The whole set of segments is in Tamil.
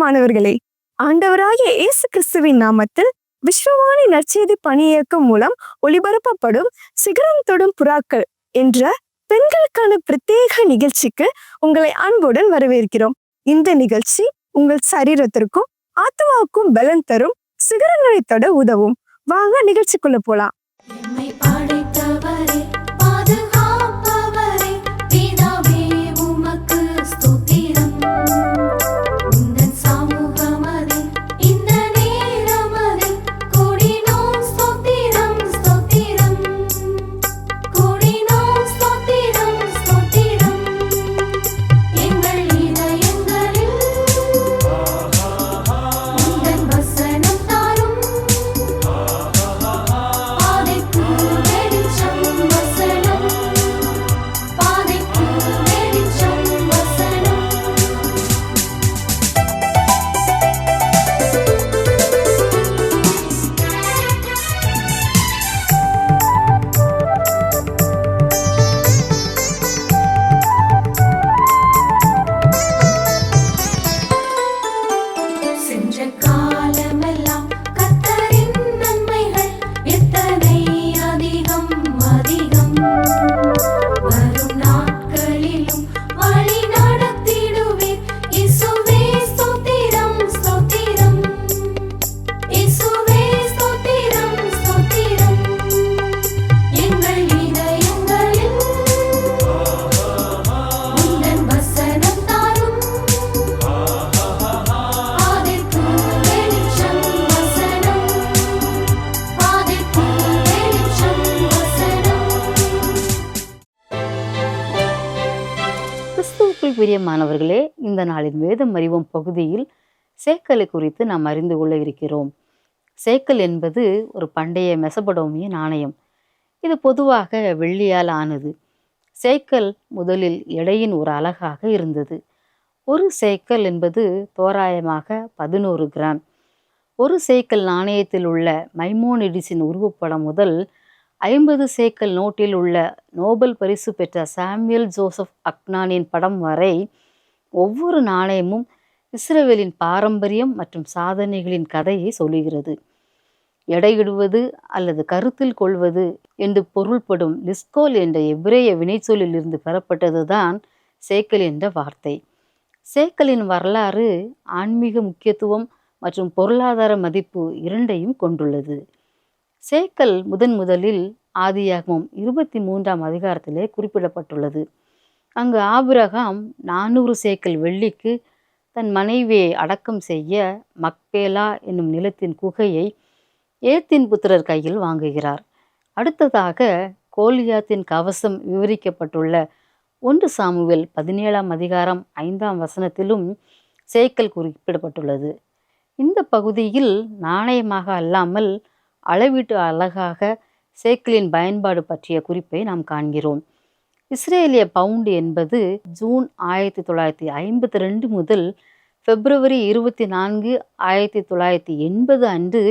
பிரியமானவர்களே ஆண்டவராகிய இயேசு கிறிஸ்துவின் நாமத்தில் விஸ்வவாணி நற்செய்தி பணியியக்கம் மூலம் ஒளிபரப்பப்படும் சிகரம் தொடும் புறாக்கள் என்ற பெண்களுக்கான பிரத்யேக நிகழ்ச்சிக்கு உங்களை அன்புடன் வரவேற்கிறோம். இந்த நிகழ்ச்சி உங்கள் சரீரத்திற்கும் ஆத்மாவுக்கும் பலன் தரும் சிகரங்களை தொட உதவும். வாங்க நிகழ்ச்சிக்குள்ள போலாம். நாளின் வேதம் அறிவோம் பகுதியில் சேக்கலை குறித்து நாம் அறிந்து கொள்ள இருக்கிறோம். சேக்கல் என்பது ஒரு பண்டைய மெசபடோமிய நாணயம். இது பொதுவாக வெள்ளியால் ஆனது. சேக்கல் முதலில் எடையின் ஒரு அலகாக இருந்தது. ஒரு சேக்கல் என்பது தோராயமாக பதினோரு கிராம். ஒரு சேக்கல் நாணயத்தில் உள்ள மைமோனிடிஸின் உருவப்படம் முதல் ஐம்பது சேக்கல் நோட்டில் உள்ள நோபல் பரிசு பெற்ற சாமியல் ஜோசப் அக்னானின் படம் வரை ஒவ்வொரு நாணயமும் இஸ்ரேவேலின் பாரம்பரியம் மற்றும் சாதனைகளின் கதையை சொல்லுகிறது. எடையிடுவது அல்லது கருத்தில் கொள்வது என்று பொருள்படும் லிஸ்கோல் என்ற எபிரேய வினைச்சொல்லிலிருந்து பெறப்பட்டதுதான் சேக்கல் என்ற வார்த்தை. சேக்கலின் வரலாறு ஆன்மீக முக்கியத்துவம் மற்றும் பொருளாதார மதிப்பு இரண்டையும் கொண்டுள்ளது. சேக்கல் முதன் முதலில் ஆதியாகவும் இருபத்தி மூன்றாம் அதிகாரத்திலே குறிப்பிடப்பட்டுள்ளது. அங்கு ஆபிரகாம் நானூறு சேக்கல் வெள்ளிக்கு தன் மனைவியை அடக்கம் செய்ய மக்பேலா என்னும் நிலத்தின் குகையை ஏத்தின் புத்திரர் கையில் வாங்குகிறார். அடுத்ததாக கோலியாத்தின் கவசம் விவரிக்கப்பட்டுள்ள ஒன்று சாமுவேல் பதினேழாம் அதிகாரம் ஐந்தாம் வசனத்திலும் சேக்கல் குறிப்பிடப்பட்டுள்ளது. இந்த பகுதியில் நாணயமாக அல்லாமல் அளவீட்டு அழகாக சேக்கலின் பயன்பாடு பற்றிய குறிப்பை நாம் காண்கிறோம். இஸ்ரேலிய பவுண்டு என்பது ஜூன் ஆயிரத்தி தொள்ளாயிரத்தி ஐம்பத்தி ரெண்டு முதல் பிப்ரவரி இருபத்தி நான்கு ஆயிரத்தி தொள்ளாயிரத்தி எண்பது அன்று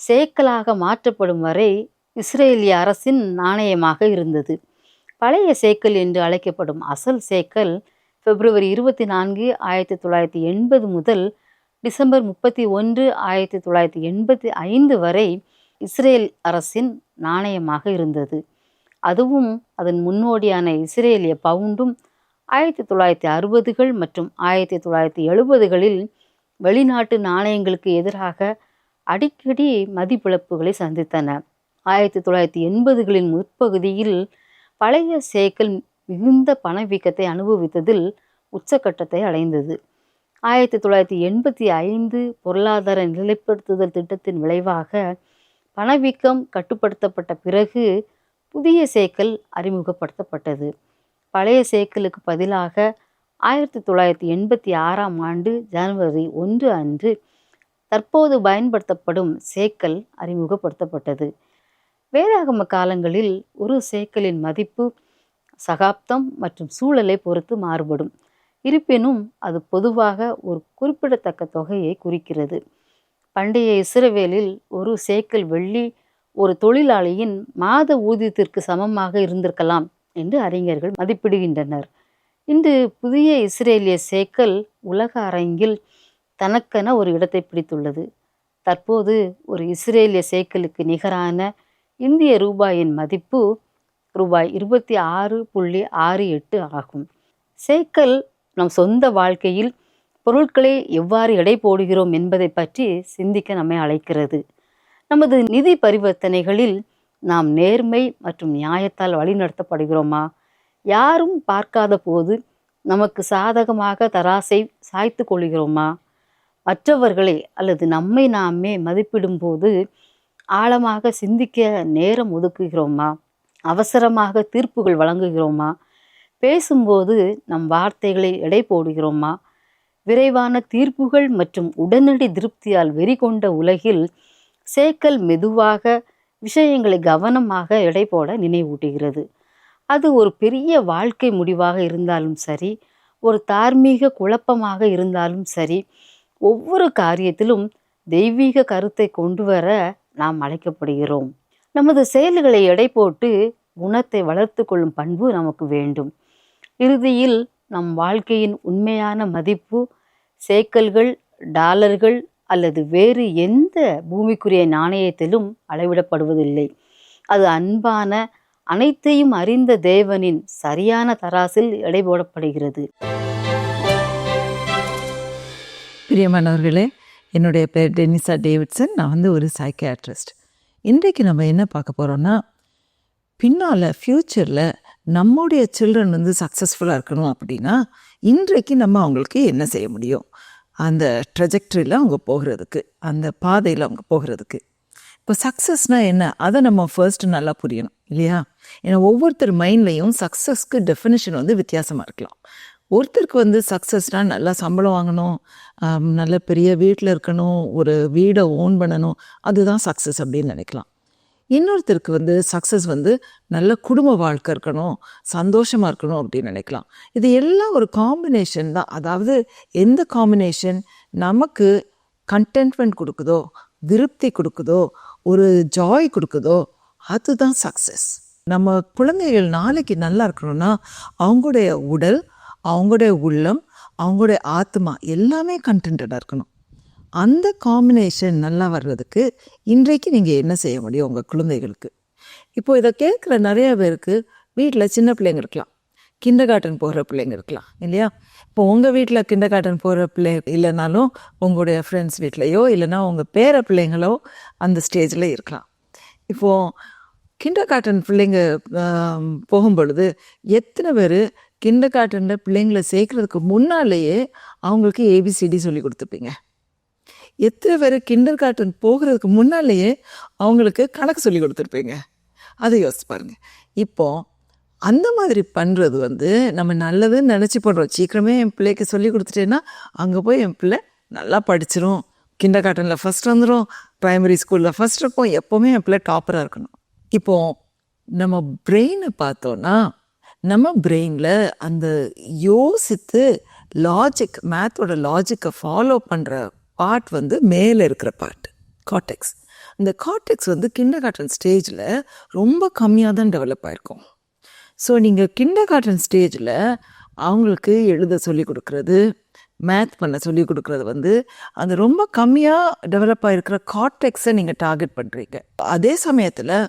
சேக்கலாக மாற்றப்படும் வரை இஸ்ரேலிய அரசின் நாணயமாக இருந்தது. பழைய சேக்கல் என்று அழைக்கப்படும் அசல் சேக்கல் பிப்ரவரி இருபத்தி நான்கு ஆயிரத்தி தொள்ளாயிரத்தி எண்பது முதல் டிசம்பர் முப்பத்தி ஒன்று ஆயிரத்தி தொள்ளாயிரத்தி எண்பத்தி ஐந்து வரை இஸ்ரேல் அரசின் நாணயமாக இருந்தது. அதுவும் அதன் முன்னோடியான இஸ்ரேலிய பவுண்டும் ஆயிரத்தி தொள்ளாயிரத்தி அறுபதுகள் மற்றும் ஆயிரத்தி தொள்ளாயிரத்தி எழுபதுகளில் வெளிநாட்டு நாணயங்களுக்கு எதிராக அடிக்கடி மதிப்பிழப்புகளை சந்தித்தன. ஆயிரத்தி தொள்ளாயிரத்தி எண்பதுகளின் முற்பகுதியில் பழைய சேக்கல் மிகுந்த பணவீக்கத்தை அனுபவித்ததில் உச்சக்கட்டத்தை அடைந்தது. ஆயிரத்தி தொள்ளாயிரத்தி எண்பத்தி ஐந்து பொருளாதார நிலைப்படுத்துதல் திட்டத்தின் விளைவாக பணவீக்கம் கட்டுப்படுத்தப்பட்ட பிறகு புதிய சேக்கல் அறிமுகப்படுத்தப்பட்டது. பழைய சேக்கலுக்கு பதிலாக ஆயிரத்தி தொள்ளாயிரத்தி எண்பத்தி ஆறாம் ஆண்டு ஜனவரி ஒன்று அன்று தற்போது பயன்படுத்தப்படும் சேக்கல் அறிமுகப்படுத்தப்பட்டது. வேதாகம காலங்களில் ஒரு சேக்கலின் மதிப்பு சகாப்தம் மற்றும் சூழலை பொறுத்து மாறுபடும். இருப்பினும் அது பொதுவாக ஒரு குறிப்பிடத்தக்க தொகையை குறிக்கிறது. பண்டைய இஸ்ரவேலில் ஒரு சேக்கல் வெள்ளி ஒரு தொழிலாளியின் மாத ஊதியத்திற்கு சமமாக இருந்திருக்கலாம் என்று அறிஞர்கள் மதிப்பிடுகின்றனர். இன்று புதிய இஸ்ரேலிய சேக்கல் உலக அரங்கில் தனக்கென ஒரு இடத்தை பிடித்துள்ளது. தற்போது ஒரு இஸ்ரேலிய சேக்கலுக்கு நிகரான இந்திய ரூபாயின் மதிப்பு ரூபாய் இருபத்தி ஆறு புள்ளி ஆறு எட்டு ஆகும். சேக்கல் நம் சொந்த வாழ்க்கையில் பொருட்களை எவ்வாறு எடை போடுகிறோம் என்பதை பற்றி சிந்திக்க நம்மை அழைக்கிறது. நமது நிதி பரிவர்த்தனைகளில் நாம் நேர்மை மற்றும் நியாயத்தால் வழிநடத்தப்படுகிறோமா? யாரும் பார்க்காத போது நமக்கு சாதகமாக தராசை சாய்த்து கொள்கிறோமா? மற்றவர்களை அல்லது நம்மை நாமே மதிப்பிடும்போது ஆழமாக சிந்திக்க நேரம் ஒதுக்குகிறோமா? அவசரமாக தீர்ப்புகள் வழங்குகிறோமா? பேசும்போது நம் வார்த்தைகளை எடை போடுகிறோமா? விரைவான தீர்ப்புகள் மற்றும் உடனடி திருப்தியால் வெறிகொண்ட உலகில் சேக்கல் மெதுவாக விஷயங்களை கவனமாக எடை போட நினைவூட்டுகிறது. அது ஒரு பெரிய வாழ்க்கை முடிவாக இருந்தாலும் சரி ஒரு தார்மீக குழப்பமாக இருந்தாலும் சரி ஒவ்வொரு காரியத்திலும் தெய்வீக கருத்தை கொண்டு வர நாம் அழைக்கப்படுகிறோம். நமது செயல்களை எடை போட்டு குணத்தை வளர்த்து கொள்ளும் பண்பு நமக்கு வேண்டும். இறுதியில் நம் வாழ்க்கையின் உண்மையான மதிப்பு சேக்கல்கள் டாலர்கள் அல்லது வேறு எந்த பூமிக்குரிய நாணயத்திலும் அளவிடப்படுவதில்லை. அது அன்பான அனைத்தையும் அறிந்த தேவனின் சரியான தராசில் எடை போடப்படுகிறது பிரியமானவர்களே என்னுடைய பேர் டெனிசா டேவிட்சன். நான் வந்து ஒரு சைக்கியாட்ரிஸ்ட் இன்றைக்கு நம்ம என்ன பார்க்க போகிறோம்னா பின்னால் ஃப்யூச்சரில் நம்முடைய சில்ட்ரன் வந்து சக்ஸஸ்ஃபுல்லாக இருக்கணும் அப்படின்னா இன்றைக்கு நம்ம அவங்களுக்கு என்ன செய்ய முடியும்? அந்த ட்ரெஜெக்டரியில் அவங்க போகிறதுக்கு அந்த பாதையில் அவங்க போகிறதுக்கு. இப்போ சக்ஸஸ்னால் என்ன? அதை நம்ம ஃபர்ஸ்ட் நல்லா புரியணும் இல்லையா? ஏன்னா ஒவ்வொருத்தர் மைண்ட்லேயும் சக்ஸஸ்க்கு டெஃபினேஷன் வந்து வித்தியாசமாக இருக்கலாம். ஒருத்தருக்கு வந்து சக்ஸஸ்னால் நல்லா சம்பளம் வாங்கணும் நல்ல பெரிய வீட்டில் இருக்கணும் ஒரு வீடை ஓன் பண்ணணும் அதுதான் சக்ஸஸ் அப்படின்னு நினைக்கலாம். இன்னொருத்தருக்கு வந்து சக்ஸஸ் வந்து நல்ல குடும்ப வாழ்க்கை இருக்கணும் சந்தோஷமாக இருக்கணும் அப்படின்னு நினைக்கலாம். இது எல்லாம் ஒரு காம்பினேஷன் தான். அதாவது எந்த காம்பினேஷன் நமக்கு கண்டென்ட்மெண்ட் கொடுக்குதோ திருப்தி கொடுக்குதோ ஒரு ஜாய் கொடுக்குதோ அதுதான் சக்ஸஸ் நம்ம குழந்தைகள் நாளைக்கு நல்லா இருக்கணும்னா அவங்களுடைய உடல் அவங்களுடைய உள்ளம் அவங்களுடைய ஆத்மா எல்லாமே கண்டென்டாக இருக்கணும். அந்த காம்பினேஷன் நல்லா வர்றதுக்கு இன்றைக்கு நீங்கள் என்ன செய்ய முடியும் உங்கள் குழந்தைகளுக்கு? இப்போது இதை கேட்குற நிறைய பேருக்கு வீட்டில் சின்ன பிள்ளைங்க இருக்கலாம். கிண்டர் கார்டன் போகிற பிள்ளைங்க இருக்கலாம் இல்லையா? இப்போ உங்கள் வீட்டில் கிண்டர் கார்டன் போகிற பிள்ளை இல்லைனாலும் உங்களுடைய ஃப்ரெண்ட்ஸ் வீட்லேயோ இல்லைனா உங்கள் பேர பிள்ளைங்களோ அந்த ஸ்டேஜில் இருக்கலாம். இப்போது கிண்டர் கார்டன் பிள்ளைங்க போகும்பொழுது போகும் பொழுது எத்தனை பேர் கிண்டர் கார்டனில் பிள்ளைங்களை சேர்க்குறதுக்கு முன்னாலேயே அவங்களுக்கு ஏபிசிடி சொல்லி கொடுத்துருப்பீங்க? எத்தனை பேர் கிண்டர் கார்டன் போகிறதுக்கு முன்னாலேயே அவங்களுக்கு கணக்கு சொல்லி கொடுத்துருப்பீங்க. அதை யோசிச்சு பாருங்க. இப்போது அந்த மாதிரி பண்ணுறது வந்து நம்ம நல்லதுன்னு நினச்சி பண்ணுறோம் சீக்கிரமே என் பிள்ளைக்கு சொல்லி கொடுத்துட்டேன்னா அங்கே போய் என் பிள்ளை நல்லா படிச்சிரும். கிண்டர் கார்டனில் ஃபஸ்ட் வந்துடும் ப்ரைமரி ஸ்கூலில் ஃபஸ்ட் இருக்கும். எப்போவுமே என் பிள்ளை டாப்பராக இருக்கணும். இப்போ நம்ம பிரெயினை பார்த்தோன்னா நம்ம பிரெயினில் அந்த யோசித்து லாஜிக் மேத்தோட லாஜிக்கை ஃபாலோ பண்ணுற பார்ட் வந்து மேலே இருக்கிற பார்ட் காட்டெக்ஸ் இந்த காட்டெக்ஸ் வந்து கிண்டர் கார்டன் ஸ்டேஜில் ரொம்ப கம்மியாக தான் டெவலப் ஆயிருக்கும். ஸோ நீங்கள் கிண்டர் கார்டன் ஸ்டேஜில் அவங்களுக்கு எழுத சொல்லி கொடுக்குறது மேத் பண்ண சொல்லி கொடுக்குறது வந்து அது ரொம்ப கம்மியாக டெவலப் ஆகிருக்கிற காட்டெக்ஸை நீங்கள் டார்கெட் பண்ணுறீங்க அதே சமயத்தில்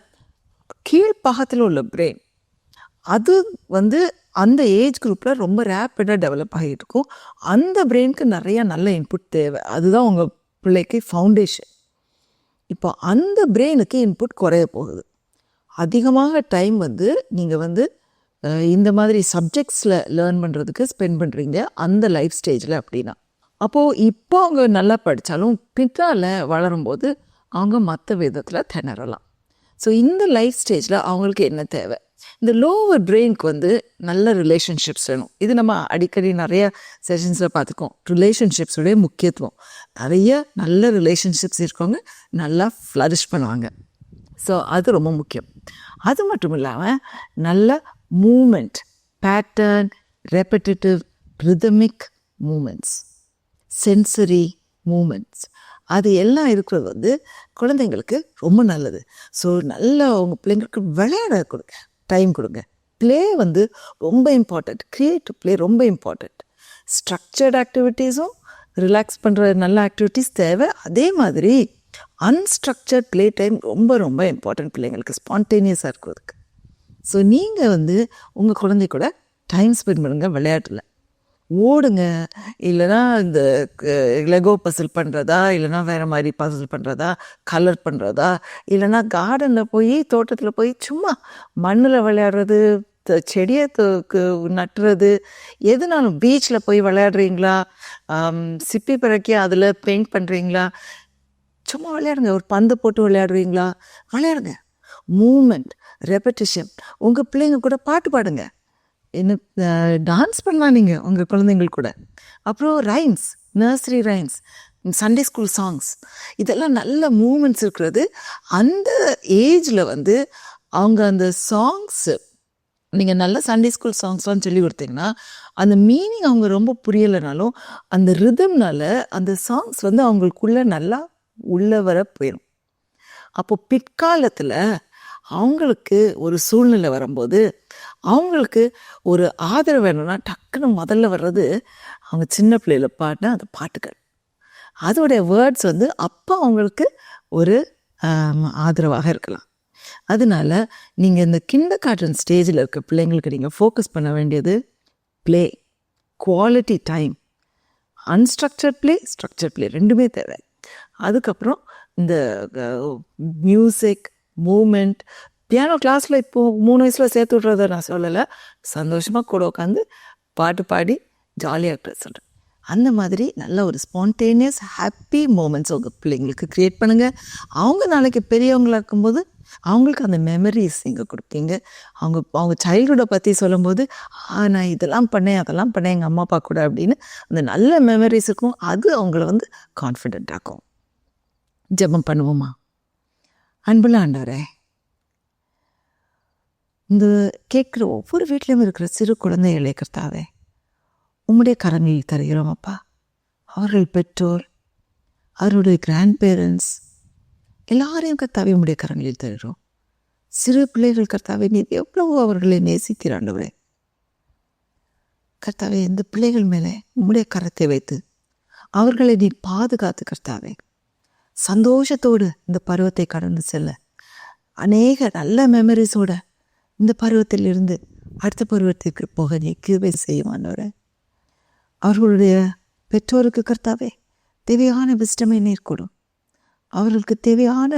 கீழ்ப்பாகத்தில் உள்ள பிரெயின் அது வந்து அந்த ஏஜ் குரூப்பில் ரொம்ப ரேப்பிடாக டெவலப் ஆகிட்டு இருக்கும் அந்த பிரெயினுக்கு நிறையா நல்ல இன்புட் தேவை. அதுதான் உங்கள் பிள்ளைக்கு ஃபவுண்டேஷன் இப்போ அந்த பிரெயினுக்கு இன்புட் குறைய போகுது. அதிகமாக டைம் வந்து நீங்கள் வந்து இந்த மாதிரி சப்ஜெக்ட்ஸில் லேர்ன் பண்ணுறதுக்கு ஸ்பெண்ட் பண்ணுறீங்க அந்த லைஃப் ஸ்டேஜில் அப்படின்னா. அப்போது இப்போ அவங்க நல்லா படித்தாலும் பின்னால் வளரும்போது அவங்க மற்ற விதத்தில் திணறலாம். ஸோ இந்த லைஃப் ஸ்டேஜில் அவங்களுக்கு என்ன தேவை? இந்த லோவர் பிரெயின்க்கு வந்து நல்ல ரிலேஷன்ஷிப்ஸ் வேணும். இது நம்ம அடிக்கடி நிறைய செஷன்ஸில் பார்த்துக்கோம் ரிலேஷன்ஷிப்ஸுடைய முக்கியத்துவம். நிறைய நல்ல ரிலேஷன்ஷிப்ஸ் இருக்கவங்க நல்லா ஃப்ளரிஷ் பண்ணுவாங்க. ஸோ அது ரொம்ப முக்கியம். அது மட்டும் இல்லாமல் நல்ல movement pattern repetitive rhythmic movements sensory movements அது எல்லாம் இருக்கிறது வந்து குழந்தைங்களுக்கு ரொம்ப நல்லது. ஸோ நல்லா உங்கள் பிள்ளைங்களுக்கு விளையாட கொடுங்க டைம் கொடுங்க. ப்ளே வந்து ரொம்ப இம்பார்ட்டண்ட் க்ரியேட்டிவ் ப்ளே ரொம்ப இம்பார்ட்டண்ட் ஸ்ட்ரக்சர்ட் ஆக்டிவிட்டீஸும் ரிலாக்ஸ் பண்ணுற நல்ல ஆக்டிவிட்டீஸ் தேவை. அதே மாதிரி அன்ஸ்ட்ரக்சர்ட் ப்ளே டைம் ரொம்ப ரொம்ப இம்பார்ட்டன்ட் பிள்ளைங்களுக்கு ஸ்பான்டேனியஸாக இருக்கிறதுக்கு. ஸோ நீங்கள் வந்து உங்கள் குழந்தை கூட டைம் ஸ்பெண்ட் பண்ணுங்கள் விளையாட்டில். ஓடுங்க. இல்லைன்னா இந்த லெகோ பசில் பண்ணுறதா இல்லைன்னா வேறு மாதிரி பசில் பண்ணுறதா கலர் பண்ணுறதா இல்லைன்னா கார்டனில் போய் தோட்டத்தில் போய் சும்மா மண்ணில் விளையாடுறது த- செடியை நட்டுறது எதுனாலும் பீச்சில் போய் விளையாடுறீங்களா? சிப்பி பிறக்கி அதில் பெயிண்ட் பண்ணுறீங்களா சும்மா விளையாடுங்க. ஒரு பந்து போட்டு விளையாடுவீங்களா விளையாடுங்க. மூமெண்ட் ரெப்படிஷன் உங்கள் பிள்ளைங்க கூட பாட்டு பாடுங்க. என்ன டான்ஸ் பண்ணலாம் நீங்கள் உங்கள் குழந்தைங்கள் கூட. அப்புறம் rhymes nursery rhymes Sunday school songs இதெல்லாம் நல்ல மூமெண்ட்ஸ் இருக்கிறது. அந்த ஏஜில் வந்து அவங்க அந்த சாங்ஸு நீங்கள் நல்ல சண்டே ஸ்கூல் சாங்ஸ்லாம் சொல்லி கொடுத்தீங்கன்னா அந்த மீனிங் அவங்க ரொம்ப புரியலைனாலும் அந்த ரிதம்னால அந்த சாங்ஸ் வந்து அவங்களுக்குள்ள நல்லா உள்ள வர போயிடும் அப்போது பிற்காலத்தில் அவங்களுக்கு ஒரு சூழ்நிலை வரும்போது அவங்களுக்கு ஒரு ஆதரவு என்னென்னா டக்குன்னு முதல்ல வர்றது அவங்க சின்ன பிள்ளையில பாடின அந்த பாட்டுகள். அதோடைய வேர்ட்ஸ் வந்து அப்போ அவங்களுக்கு ஒரு ஆதரவாக இருக்கலாம். அதனால நீங்கள் இந்த கிண்டர் காட்டன் ஸ்டேஜில் இருக்க பிள்ளைங்களுக்கு நீங்கள் ஃபோக்கஸ் பண்ண வேண்டியது play quality time unstructured play structure play ரெண்டுமே தேவை. அதுக்கப்புறம் இந்த மியூசிக் மூமெண்ட் பியானோ கிளாஸில் இப்போது மூணு வயசில் சேர்த்து விட்றத நான் சொல்லலை. சந்தோஷமாக கூட உட்காந்து பாட்டு பாடி ஜாலியாக இருக்கிற சொல்கிறேன் அந்த மாதிரி நல்ல ஒரு ஸ்பான்டேனியஸ் ஹாப்பி மூமெண்ட்ஸ் உங்கள் பிள்ளைங்களுக்கு க்ரியேட் பண்ணுங்கள் அவங்க நாளைக்கு பெரியவங்களா இருக்கும்போது அவங்களுக்கு அந்த மெமரிஸ் நீங்கள் கொடுப்பீங்க. அவங்க அவங்க சைல்டுஹுட்டை பற்றி சொல்லும்போது ஆ நான் இதெல்லாம் பண்ணேன் அதெல்லாம் பண்ணேன் எங்கள் அம்மா அப்பா கூட அப்படின்னு அந்த நல்ல மெமரிஸ் இருக்கும். அது அவங்கள வந்து கான்ஃபிடென்ட் ஆக்கும். ஜெபம் பண்ணுவோமா? அன்புள்ள ஆண்டவரே இந்த கேட்குற ஒவ்வொரு வீட்லேயும் இருக்கிற சிறு குழந்தைகளை கர்த்தாவே உம்முடைய கரங்களில் தருகிறோம் அப்பா. அவர்கள் பெற்றோர் அவருடைய கிராண்ட் பேரண்ட்ஸ் எல்லாரையும் கர்த்தாவே உம்முடைய கரங்களில் தருகிறோம். சிறு பிள்ளைகள் கர்த்தாவே நீர் எவ்வளவோ அவர்களை நேசிக்கிறாண்டவரே கர்த்தாவே இந்த பிள்ளைகள் மேலே உம்முடைய கரத்தை வைத்து அவர்களை நீ பாதுகாத்து கர்த்தாவே சந்தோஷத்தோடு இந்த பருவத்தை கடந்து செல்ல அநேக நல்ல மெமரிஸோட இந்த பருவத்திலிருந்து அடுத்த பருவத்திற்கு போக நீ கிருபை செய்யுமானவரே அவர்களுடைய பெற்றோருக்கு கர்த்தாவே தேவையான விஸ்டமை நீர் கொடும் அவர்களுக்கு தேவையான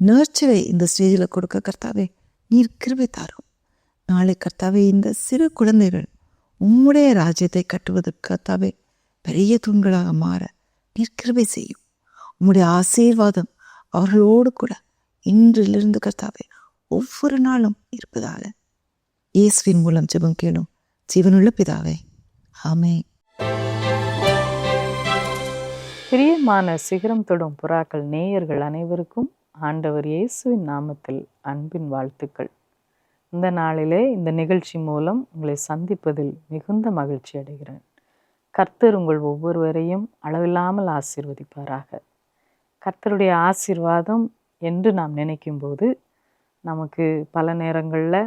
நர்ச்சரை இந்த ஸ்டேஜில் கொடுக்க கர்த்தாவே நீர் கிருபை தாரும். நாளை கர்த்தாவே இந்த சிறு குழந்தைகள் உம்முடைய ராஜ்யத்தை கட்டுவதற்கு கர்த்தாவே பெரிய தூண்களாக மாற நீர் கிருபை செய்யும். உம்முடைய ஆசீர்வாதம் அவர்களோடு கூட இன்றிலிருந்து கர்த்தாவே ஒவ்வொரு நாளும் இருப்பதாக. இயேசுவின் மூலம் ஜெபம் கேளும் ஜீவனுள்ள பிதாவே. ஆமே பிரியமான சிகரம் தொடும் புறாக்கள் நேயர்கள் அனைவருக்கும் ஆண்டவர் இயேசுவின் நாமத்தில் அன்பின் வாழ்த்துக்கள். இந்த நாளிலே இந்த நிகழ்ச்சி மூலம் உங்களை சந்திப்பதில் மிகுந்த மகிழ்ச்சி அடைகிறேன். கர்த்தர் உங்கள் ஒவ்வொருவரையும் அளவில்லாமல் ஆசீர்வதிப்பாராக. கர்த்தருடைய ஆசீர்வாதம் என்று நாம் நினைக்கும்போது நமக்கு பல நேரங்களில்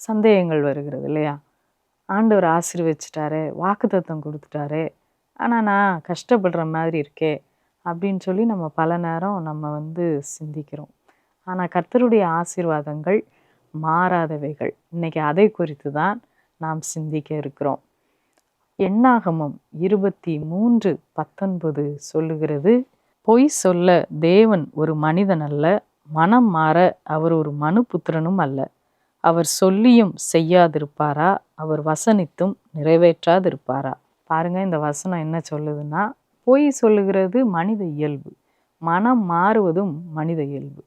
சந்தேகங்கள் வருகிறது இல்லையா? ஆண்டவர் ஆசீர்வச்சிட்டாரே வாக்குத்தத்தம் கொடுத்துட்டாரு ஆனால் நான் கஷ்டப்படுற மாதிரி இருக்கே அப்படின்னு சொல்லி நம்ம பல நேரம் நம்ம வந்து சிந்திக்கிறோம். ஆனால் கர்த்தருடைய ஆசீர்வாதங்கள் மாறாதவைகள். இன்றைக்கி அதை குறித்து தான் நாம் சிந்திக்க இருக்கிறோம். எண்ணாகமம் இருபத்தி மூன்று பத்தொன்பது சொல்லுகிறது பொய் சொல்ல தேவன் ஒரு மனிதன் அல்ல மனம் மாற அவர் ஒரு மனுபுத்திரனும் அல்ல. அவர் சொல்லியும் செய்யாதிருப்பாரா? அவர் வசனித்தும் நிறைவேற்றாதிருப்பாரா? பாருங்க இந்த வசனம் என்ன சொல்லுதுன்னா பொய் சொல்லுகிறது மனித இயல்பு மனம் மாறுவதும் மனித இயல்பு.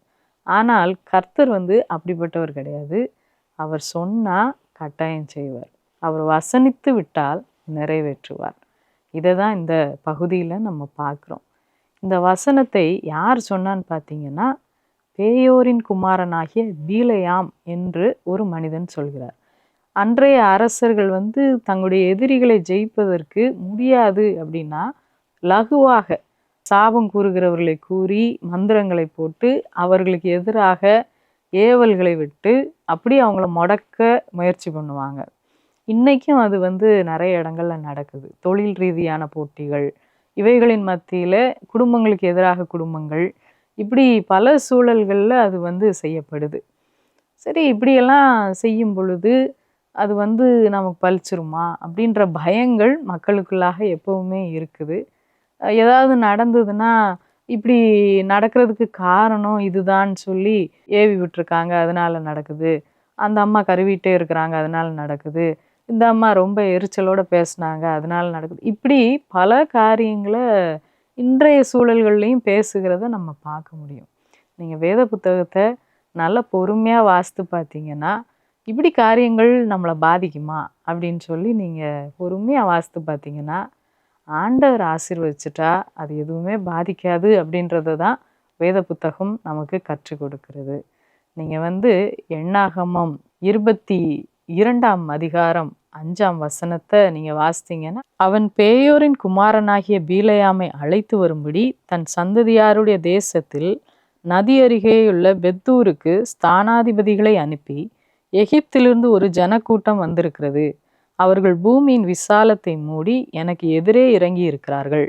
ஆனால் கர்த்தர் வந்து அப்படிப்பட்டவர் கிடையாது. அவர் சொன்னால் கட்டாயம் செய்வார். அவர் வசனித்து விட்டால் நிறைவேற்றுவார். இதை தான் இந்த பகுதியில் நம்ம பார்க்குறோம். இந்த வசனத்தை யார் சொன்னான்னு பார்த்தீங்கன்னா பேயோரின் குமாரனாகிய பீலையாம் என்று ஒரு மனிதன் சொல்கிறார். அன்றைய அரசர்கள் வந்து தங்களுடைய எதிரிகளை ஜெயிப்பதற்கு முடியாது அப்படின்னா லகுவாக சாபம் கூறுகிறவர்களை கூறி மந்திரங்களை போட்டு அவர்களுக்கு எதிராக ஏவல்களை விட்டு அப்படி அவங்கள முடக்க முயற்சி பண்ணுவாங்க. இன்றைக்கும் அது வந்து நிறைய இடங்களில் நடக்குது. தொழில் ரீதியான போட்டிகள் இவைகளின் மத்தியில் குடும்பங்களுக்கு எதிராக குடும்பங்கள் இப்படி பல சூழல்களில் அது வந்து செய்யப்படுது. சரி இப்படியெல்லாம் செய்யும் பொழுது அது வந்து நமக்கு பழிச்சிருமா? அப்படின்ற பயங்கள் மக்களுக்குள்ளாக எப்பவுமே இருக்குது. ஏதாவது நடந்ததுன்னா இப்படி நடக்கிறதுக்கு காரணம் இதுதான் சொல்லி ஏவி விட்டுருக்காங்க அதனால் நடக்குது. அந்த அம்மா கருவிட்டே இருக்கிறாங்க அதனால் நடக்குது. இந்த அம்மா ரொம்ப எரிச்சலோடு பேசுனாங்க அதனால் நடக்குது. இப்படி பல காரியங்களை இன்றைய சூழல்கள்லையும் பேசுகிறத நம்ம பார்க்க முடியும். நீங்கள் வேத புத்தகத்தை நல்லா பொறுமையாக வாசித்து பார்த்தீங்கன்னா இப்படி காரியங்கள் நம்மளை பாதிக்குமா? அப்படின்னு சொல்லி நீங்கள் பொறுமையாக வாசித்து பார்த்தீங்கன்னா ஆண்டவர் ஆசிர்வதிச்சிட்டா அது எதுவுமே பாதிக்காது அப்படின்றத தான் வேத புத்தகம் நமக்கு கற்றுக் கொடுக்கிறது. நீங்கள் வந்து எண்ணாகமம் இருபத்தி இரண்டாம் அதிகாரம் அஞ்சாம் வசனத்தை நீங்கள் வாசித்தீங்கன்னா அவன் பேயோரின் குமாரனாகிய பீலையாமை அழைத்து வரும்படி தன் சந்ததியாருடைய தேசத்தில் நதி அருகேயுள்ள பெத்தூருக்கு ஸ்தானாதிபதிகளை அனுப்பி எகிப்திலிருந்து ஒரு ஜனக்கூட்டம் வந்திருக்கிறது. அவர்கள் பூமியின் விசாலத்தை மூடி எனக்கு எதிரே இறங்கி இருக்கிறார்கள்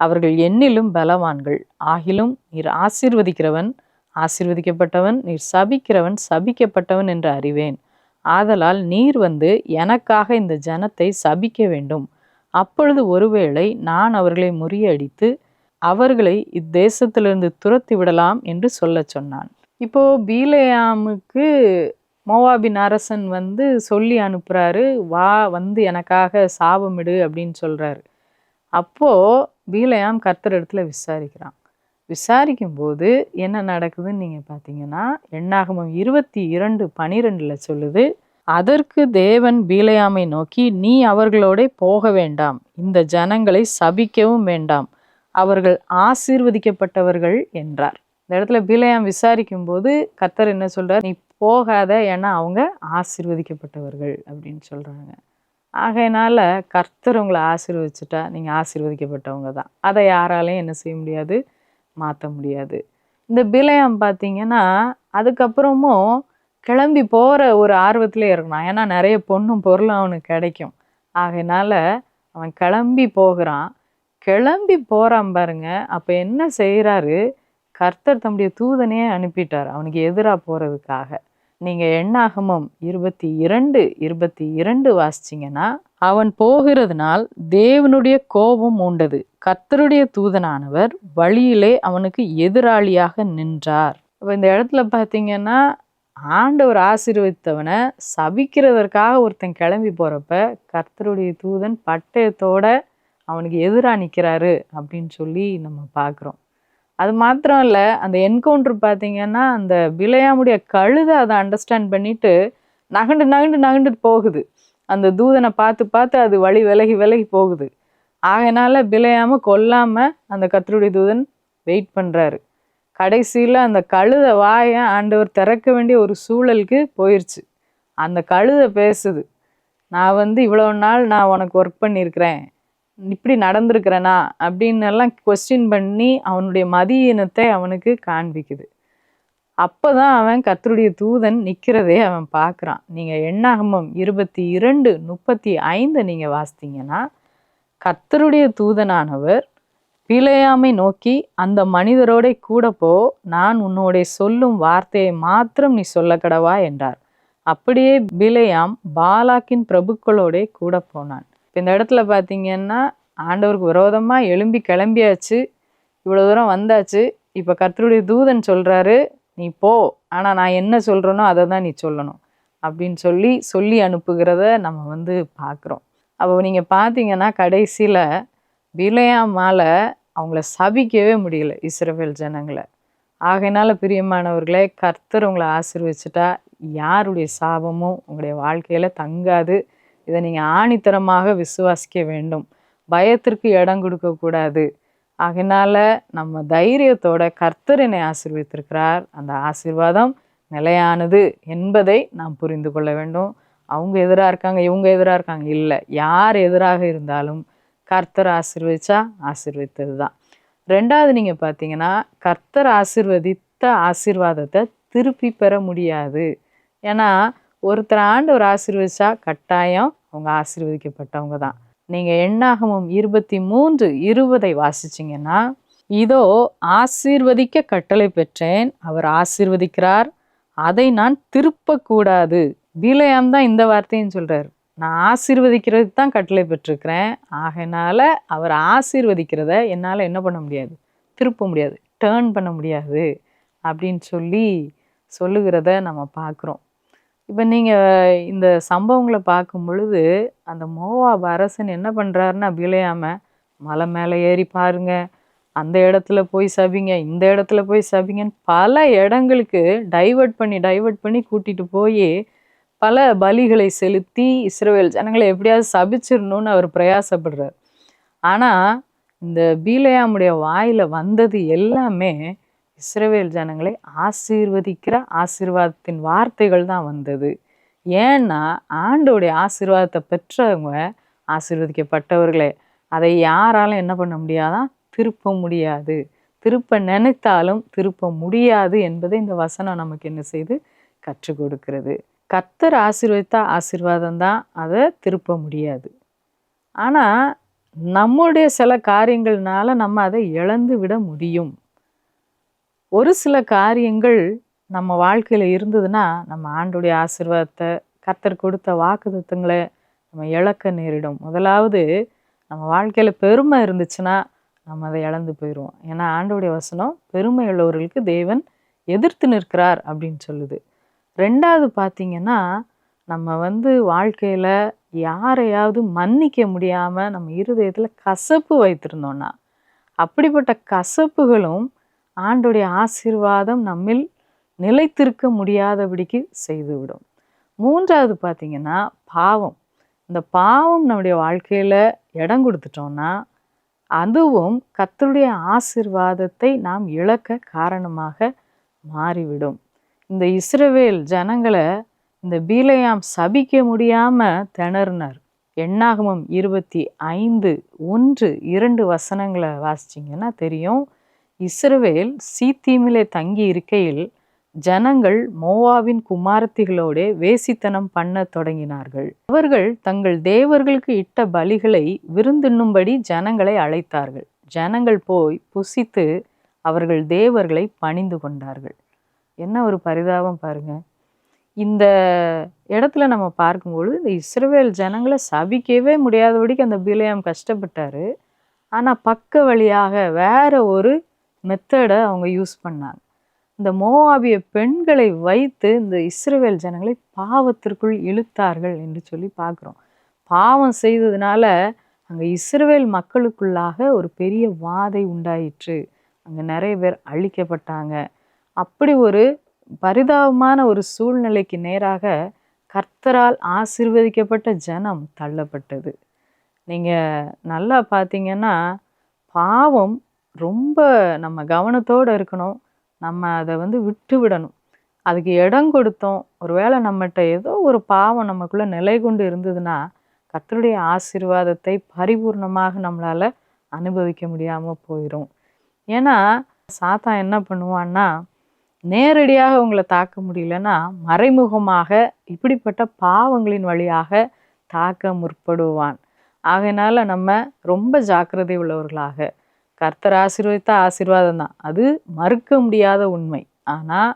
அவர்கள் என்னிலும் பலவான்கள். ஆகிலும் நீர் ஆசிர்வதிக்கிறவன் ஆசிர்வதிக்கப்பட்டவன் நீர் சபிக்கிறவன் சபிக்கப்பட்டவன் என்று அறிவேன். ஆதலால் நீர் வந்து எனக்காக இந்த ஜனத்தை சபிக்க வேண்டும். அப்பொழுது ஒருவேளை நான் அவர்களை முறியடித்து அவர்களை இத்தேசத்திலிருந்து துரத்தி விடலாம் என்று சொல்ல சொன்னான். இப்போ பீலேயாமுக்கு மோவாபின் அரசன் வந்து சொல்லி அனுப்புறாரு வா வந்து எனக்காக சாபமிடு அப்படின்னு சொல்றாரு. அப்போ பீலையாம் கர்த்தர் இடத்துல விசாரிக்கிறான். விசாரிக்கும் போது என்ன நடக்குதுன்னு நீங்கள் பார்த்தீங்கன்னா எண்ணாகமம் இருபத்தி இரண்டு பனிரெண்டில் சொல்லுது அதற்கு தேவன் பீலையாமை நோக்கி நீ அவர்களோட போக வேண்டாம். இந்த ஜனங்களை சபிக்கவும் வேண்டாம். அவர்கள் ஆசீர்வதிக்கப்பட்டவர்கள் என்றார். இந்த இடத்துல பீலையாம் விசாரிக்கும் போது கர்த்தர் என்ன சொல்கிறார் நீ போகாத ஏன்னா அவங்க ஆசீர்வதிக்கப்பட்டவர்கள் அப்படின்னு சொல்கிறாங்க ஆகையினால கர்த்தர் உங்களை ஆசீர்வதிச்சுட்டா நீங்கள் ஆசீர்வதிக்கப்பட்டவங்க தான். அதை யாராலையும் என்ன செய்ய முடியாது. மாற்ற முடியாது. இந்த பிலையம் பார்த்தீங்கன்னா அதுக்கப்புறமும் கிளம்பி போகிற ஒரு ஆர்வத்திலே இருக்கணும் ஏன்னா நிறைய பொண்ணும் பொருளும் அவனுக்கு கிடைக்கும். ஆகையினால அவன் கிளம்பி போகிறான். கிளம்பி போகிறான் பாருங்க. அப்போ என்ன செய்கிறாரு கர்த்தர் தம்முடைய தூதனையே அனுப்பிட்டார் அவனுக்கு எதிராக போகிறதுக்காக நீங்கள் எண்ணாகமம் இருபத்தி இரண்டு இருபத்தி இரண்டு வாசிச்சிங்கன்னா அவன் போகிறதுனால் தேவனுடைய கோபம் உண்டது கர்த்தருடைய தூதனானவர் வழியிலே அவனுக்கு எதிராளியாக நின்றார். இப்போ இந்த இடத்துல பார்த்தீங்கன்னா ஆண்டவர் ஆசீர்வதித்தவனை சபிக்கிறதற்காக ஒருத்தன் கிளம்பி போகிறப்ப கர்த்தருடைய தூதன் பட்டயத்தோட அவனுக்கு எதிராக நிற்கிறாரு அப்படின்னு சொல்லி நம்ம பார்க்குறோம் அது மாத்திரம் இல்லை அந்த என்கவுண்டர் பார்த்தீங்கன்னா அந்த பிலையாமுடைய கழுதை அதை அண்டர்ஸ்டாண்ட் பண்ணிட்டு நகண்டு நகண்டு நகண்டுட்டு போகுது. அந்த தூதனை பார்த்து பார்த்து அது வழி விலகி விலகி போகுது. ஆகையினால பிலையாம கொல்லாம அந்த கத்தருடைய தூதன் வெயிட் பண்றாரு. கடைசியில் அந்த கழுத வாயை ஆண்டவர் திறக்க வேண்டிய ஒரு சூழலுக்கு போயிடுச்சு அந்த கழுதை பேசுது நான் வந்து இவ்வளோ நாள் நான் உனக்கு ஒர்க் பண்ணியிருக்கிறேன். இப்படி நடந்திருக்கிறேனா? அப்படின்னு எல்லாம் கொஸ்டின் பண்ணி அவனுடைய மதியினத்தை அவனுக்கு காண்பிக்குது. அப்போதான் அவன் கத்தருடைய தூதன் நிற்கிறதே அவன் பார்க்குறான். நீங்கள் எண்ணாகமம் இருபத்தி இரண்டு முப்பத்தி ஐந்து நீங்கள் வாசித்தீங்கன்னா கத்தருடைய தூதனானவர் பிழையாமை நோக்கி அந்த மனிதரோட கூட போ நான் உன்னோடைய சொல்லும் வார்த்தையை மாத்திரம் நீ சொல்லக்கடவா என்றார். அப்படியே பிலேயாம் பாலாக்கின் பிரபுக்களோட கூட போனான். இப்போ இந்த இடத்துல பார்த்தீங்கன்னா ஆண்டவருக்கு விரோதமாக எழும்பி கிளம்பியாச்சு. இவ்வளோ தூரம் வந்தாச்சு. இப்போ கர்த்தருடைய தூதன் சொல்கிறாரு நீ போ ஆனால் நான் என்ன சொல்கிறேனோ அதை தான் நீ சொல்லணும். அப்படின்னு சொல்லி சொல்லி அனுப்புகிறத நம்ம வந்து பார்க்குறோம் அப்போ நீங்கள் பார்த்தீங்கன்னா கடைசியில் பிலையாமால அவங்கள சபிக்கவே முடியல இஸ்ரவேல் ஜனங்களை. ஆகையினால பிரியமானவர்களே கர்த்தர் உங்களை ஆசிர்வச்சிட்டா யாருடைய சாபமும் உங்களுடைய வாழ்க்கையில் தங்காது. இதை நீங்கள் ஆணித்தரமாக விசுவாசிக்க வேண்டும். பயத்திற்கு இடம் கொடுக்கக்கூடாது. அதனால் நம்ம தைரியத்தோட கர்த்தர் என்னை அந்த ஆசீர்வாதம் நிலையானது என்பதை நாம் புரிந்து கொள்ள வேண்டும். அவங்க எதிராக இருக்காங்க இவங்க எதிராக இருக்காங்க இல்லை. யார் எதிராக இருந்தாலும் கர்த்தர் ஆசிர்வதிச்சா ஆசிர்வித்தது தான் ரெண்டாவது நீங்கள் பார்த்தீங்கன்னா கர்த்தர் ஆசிர்வதித்த ஆசிர்வாதத்தை திருப்பி பெற முடியாது. ஏன்னா ஒருத்தர் ஒரு ஆசீர்வித்தா கட்டாயம் அவங்க ஆசிர்வதிக்கப்பட்டவங்க தான் நீங்கள் எண்ணாகமும் இருபத்தி மூன்று இருபதை வாசிச்சிங்கன்னா இதோ ஆசீர்வதிக்க கட்டளை பெற்றேன் அவர் ஆசீர்வதிக்கிறார் அதை நான் திருப்பக்கூடாது. பீலையாம் தான் இந்த வார்த்தையும் சொல்கிறார் நான் ஆசீர்வதிக்கிறது தான் கட்டளை பெற்றிருக்கிறேன் ஆகையினால் அவர் ஆசீர்வதிக்கிறத என்னால் என்ன பண்ண முடியாது? திருப்ப முடியாது. டேர்ன் பண்ண முடியாது. அப்படின்னு சொல்லி சொல்லுகிறத நம்ம பார்க்குறோம் இப்போ நீங்கள் இந்த சம்பவங்களை பார்க்கும் பொழுது அந்த மோவாப் அரசன் என்ன பண்ணுறாருன்னா பிழையாம மலை மேலே ஏறி பாருங்க அந்த இடத்துல போய் சபிங்க இந்த இடத்துல போய் சபிங்கன்னு பல இடங்களுக்கு டைவர்ட் பண்ணி டைவர்ட் பண்ணி கூட்டிகிட்டு போய் பல பலிகளை செலுத்தி இஸ்ரேல் ஜனங்களை எப்படியாவது சபிச்சிடணும்னு அவர் பிரயாசப்படுறார். ஆனால் இந்த பீலையாமுடைய வாயில் வந்தது எல்லாமே இஸ்ரவேல் ஜனங்களை ஆசீர்வதிக்கிற ஆசீர்வாதத்தின் வார்த்தைகள் தான் வந்தது. ஏன்னா ஆண்டோடைய ஆசீர்வாதத்தை பெற்றவங்க ஆசீர்வதிக்கப்பட்டவர்களே. அதை யாராலும் என்ன பண்ண முடியாதான் திருப்ப முடியாது. திருப்ப நினைத்தாலும் திருப்ப முடியாது என்பதை இந்த வசனம் நமக்கு என்ன செய்து? கற்றுக் கொடுக்கிறது. கத்தர் ஆசீர்வதித்தா ஆசீர்வாதம் தான் அதை திருப்ப முடியாது. ஆனால் நம்முடைய சில காரியங்கள்னால நம்ம அதை இழந்து விட முடியும். ஒரு சில காரியங்கள் நம்ம வாழ்க்கையில் இருந்ததுன்னா நம்ம ஆண்டுடைய ஆசிர்வாதத்தை கர்த்தர் கொடுத்த வாக்குத்தத்தங்களை நம்ம இழக்க நேரிடும். முதலாவது நம்ம வாழ்க்கையில் பெருமை இருந்துச்சுன்னா நம்ம அதை இழந்து போயிடுவோம். ஏன்னா ஆண்டோடைய வசனம் பெருமை உள்ளவர்களுக்கு தேவன் எதிர்த்து நிற்கிறார் அப்படின்னு சொல்லுது. ரெண்டாவது பார்த்திங்கன்னா நம்ம வந்து வாழ்க்கையில் யாரையாவது மன்னிக்க முடியாமல் நம்ம இருதயத்தில் கசப்பு வைத்திருந்தோன்னா அப்படிப்பட்ட கசப்புகளும் ஆண்டுடைய ஆசீர்வாதம் நம்மில் நிலைத்திருக்க முடியாதபடிக்கு செய்துவிடும். மூன்றாவது பார்த்தீங்கன்னா பாவம். இந்த பாவம் நம்முடைய வாழ்க்கையில் இடம் கொடுத்துட்டோம்னா அதுவும் கத்தருடைய ஆசீர்வாதத்தை நாம் இழக்க காரணமாக மாறிவிடும். இந்த இஸ்ரவேல் ஜனங்களை இந்த பீலையாம் சபிக்க முடியாமல் திணறினார். எண்ணாகமம் இருபத்தி ஐந்து ஒன்று இரண்டு வசனங்களை வாசிச்சிங்கன்னா தெரியும். இஸ்ரவேல் சீத்தீமிலே தங்கி இருக்கையில் ஜனங்கள் மோவாவின் குமாரத்திகளோடே வேசித்தனம் பண்ண தொடங்கினார்கள். அவர்கள் தங்கள் தேவர்களுக்கு இட்ட பலிகளை விருந்துண்ணும்படி ஜனங்களை அழைத்தார்கள். ஜனங்கள் போய் புசித்து அவர்கள் தேவர்களை பணிந்து கொண்டார்கள். என்ன ஒரு பரிதாபம் பாருங்க. இந்த இடத்துல நம்ம பார்க்கும்பொழுது இந்த இஸ்ரவேல் ஜனங்களை சபிக்கவே முடியாதபடிக்கு அந்த பிலேயாம் கஷ்டப்பட்டார். ஆனால் பக்க வழியாக வேற ஒரு மெத்தடை அவங்க யூஸ் பண்ணாங்க. இந்த மோவாபிய பெண்களை வைத்து இந்த இஸ்ரேல் ஜனங்களை பாவத்திற்குள் இழுத்தார்கள் என்று சொல்லி பார்க்குறோம். பாவம் செய்ததுனால அங்கே இஸ்ரேல் மக்களுக்குள்ளாக ஒரு பெரிய வாதை உண்டாயிற்று. அங்கே நிறைய பேர் அழிக்கப்பட்டாங்க. அப்படி ஒரு பரிதாபமான ஒரு சூழ்நிலைக்கு நேராக கர்த்தரால் ஆசீர்வதிக்கப்பட்ட ஜனம் தள்ளப்பட்டது. நீங்கள் நல்லா பார்த்தீங்கன்னா பாவம் ரொம்ப நம்ம கவனத்தோடு இருக்கணும். நம்ம அதை வந்து விட்டு விடணும். அதுக்கு இடம் கொடுத்தோம். ஒருவேளை நம்மகிட்ட ஏதோ ஒரு பாவம் நமக்குள்ளே நிலை கொண்டு இருந்ததுன்னா கத்தருடைய ஆசீர்வாதத்தை பரிபூர்ணமாக நம்மளால் அனுபவிக்க முடியாமல் போயிடும் ஏன்னா சாத்தான் என்ன பண்ணுவான்னா நேரடியாக உங்களை தாக்க முடியலன்னா மறைமுகமாக இப்படிப்பட்ட பாவங்களின் வழியாக தாக்க முற்படுவான். ஆகையினால் நம்ம ரொம்ப ஜாக்கிரதை உள்ளவர்களாக கர்த்தர் ஆசீர்வதித்த ஆசீர்வாதம் தான். அது மறுக்க முடியாத உண்மை. ஆனால்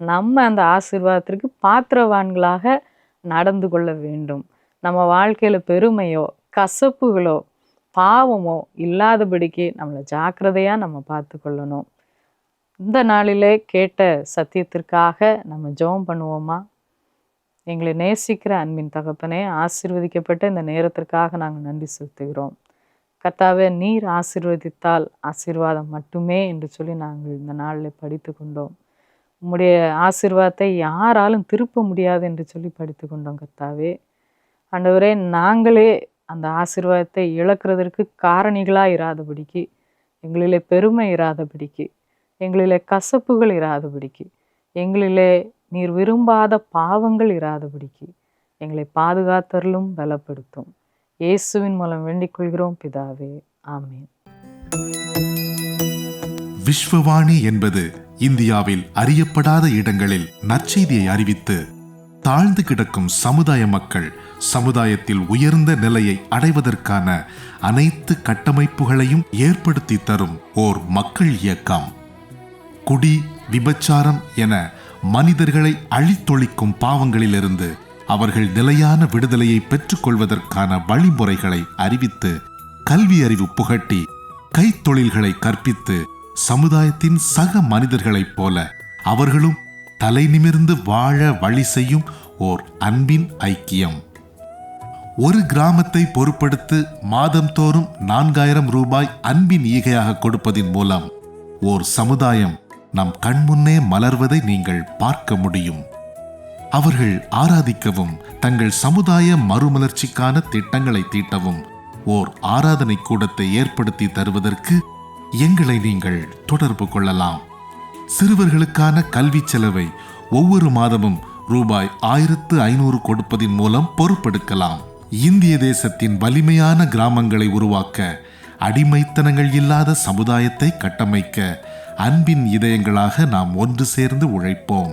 நம்ம அந்த ஆசீர்வாதத்திற்கு பாத்திரவான்களாக நடந்து கொள்ள வேண்டும். நம்ம வாழ்க்கையில் பெருமையோ கசப்புகளோ பாவமோ இல்லாதபடிக்கு நம்மளை ஜாக்கிரதையாக நம்ம பார்த்து கொள்ளணும் இந்த நாளிலே கேட்ட சத்தியத்திற்காக நம்ம ஜெபம் பண்ணுவோமா? எங்களை நேசிக்கிற அன்பின் தகப்பனே ஆசிர்வதிக்கப்பட்ட இந்த நேரத்திற்காக நாங்கள் நன்றி செலுத்துகிறோம். கர்த்தாவே நீர் ஆசிர்வதித்தால் ஆசீர்வாதம் மட்டுமே என்று சொல்லி நாங்கள் இந்த நாளில் படித்து கொண்டோம் உம்முடைய ஆசீர்வாதத்தை யாராலும் திருப்ப முடியாது என்று சொல்லி படித்து கொண்டோம் கர்த்தாவே ஆண்டவரே நாங்களே அந்த ஆசீர்வாதத்தை இழக்கிறதற்கு காரணிகளாக இராதபடிக்கு எங்களிலே பெருமை இராதபடிக்கு எங்களிலே கசப்புகள் இராதபடிக்கு எங்களிலே நீர் விரும்பாத பாவங்கள் இராதபடிக்கு எங்களை பாதுகாத்தருளும் பலப்படுத்தும். இயேசுவின் மூலம் வேண்டிக் கொள்கிறோம் பிதாவே. ஆமீன். விஸ்வவாணி என்பது இந்தியாவில் அறியப்படாத இடங்களில் நற்செய்தியை அறிவித்து தாழ்ந்து கிடக்கும் சமுதாய மக்கள் சமுதாயத்தில் உயர்ந்த நிலையை அடைவதற்கான அனைத்து கட்டமைப்புகளையும் ஏற்படுத்தி தரும் ஓர் மக்கள் இயக்கம். குடி விபச்சாரம் என மனிதர்களை அழித்தொழிக்கும் பாவங்களிலிருந்து அவர்கள் நிலையான விடுதலையை பெற்றுக்கொள்வதற்கான வழிமுறைகளை அறிவித்து கல்வி அறிவு புகட்டி கைத்தொழில்களை கற்பித்து சமுதாயத்தின் சக மனிதர்களைப் போல அவர்களும் தலை நிமிர்ந்து வாழ வழி செய்யும் ஓர் அன்பின் ஐக்கியம். ஒரு கிராமத்தை பொருட்படுத்து மாதம்தோறும் நான்காயிரம் ரூபாய் அன்பின் ஈகையாக கொடுப்பதின் மூலம் ஓர் சமுதாயம் நம் கண்முன்னே மலர்வதை நீங்கள் பார்க்க முடியும். அவர்கள் ஆராதிக்கவும் தங்கள் சமுதாய மறுமலர்ச்சிக்கான திட்டங்களை தீட்டவும் ஓர் ஆராதனை கூடத்தை ஏற்படுத்தி தருவதற்கு எங்களை நீங்கள் தொடர்பு கொள்ளலாம். சிறுவர்களுக்கான கல்வி செலவை ஒவ்வொரு மாதமும் ரூபாய் ஆயிரத்து ஐநூறு கொடுப்பதின் மூலம் பொறுப்பெடுக்கலாம் இந்திய தேசத்தின் வலிமையான கிராமங்களை உருவாக்க அடிமைத்தனங்கள் இல்லாத சமுதாயத்தை கட்டமைக்க அன்பின் இதயங்களாக நாம் ஒன்று சேர்ந்து உழைப்போம்.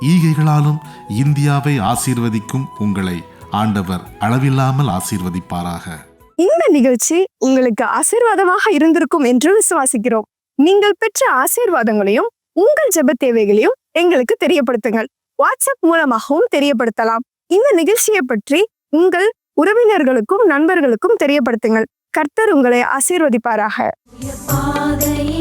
ஈகைகளாலும் இந்தியாவை ஆசீர்வதிக்கும் உங்களை ஆண்டவர் அளவில்லாமல் ஆசீர்வதிப்பாராக. இந்த நிகழ்ச்சி உங்களுக்கு ஆசீர்வாதமாக இருந்திருக்கும் என்று விசுவாசிக்கிறோம். நீங்கள் பெற்ற ஆசீர்வாதங்களையும் உங்கள் ஜெப தேவைகளையும் எங்களுக்கு தெரியப்படுத்துங்கள். வாட்ஸ்அப் மூலமாகவும் தெரியப்படுத்தலாம். இந்த நிகழ்ச்சியை பற்றி உங்கள் உறவினர்களுக்கும் நண்பர்களுக்கும் தெரியப்படுத்துங்கள். கர்த்தர் உங்களை ஆசீர்வதிப்பாராக. பாதை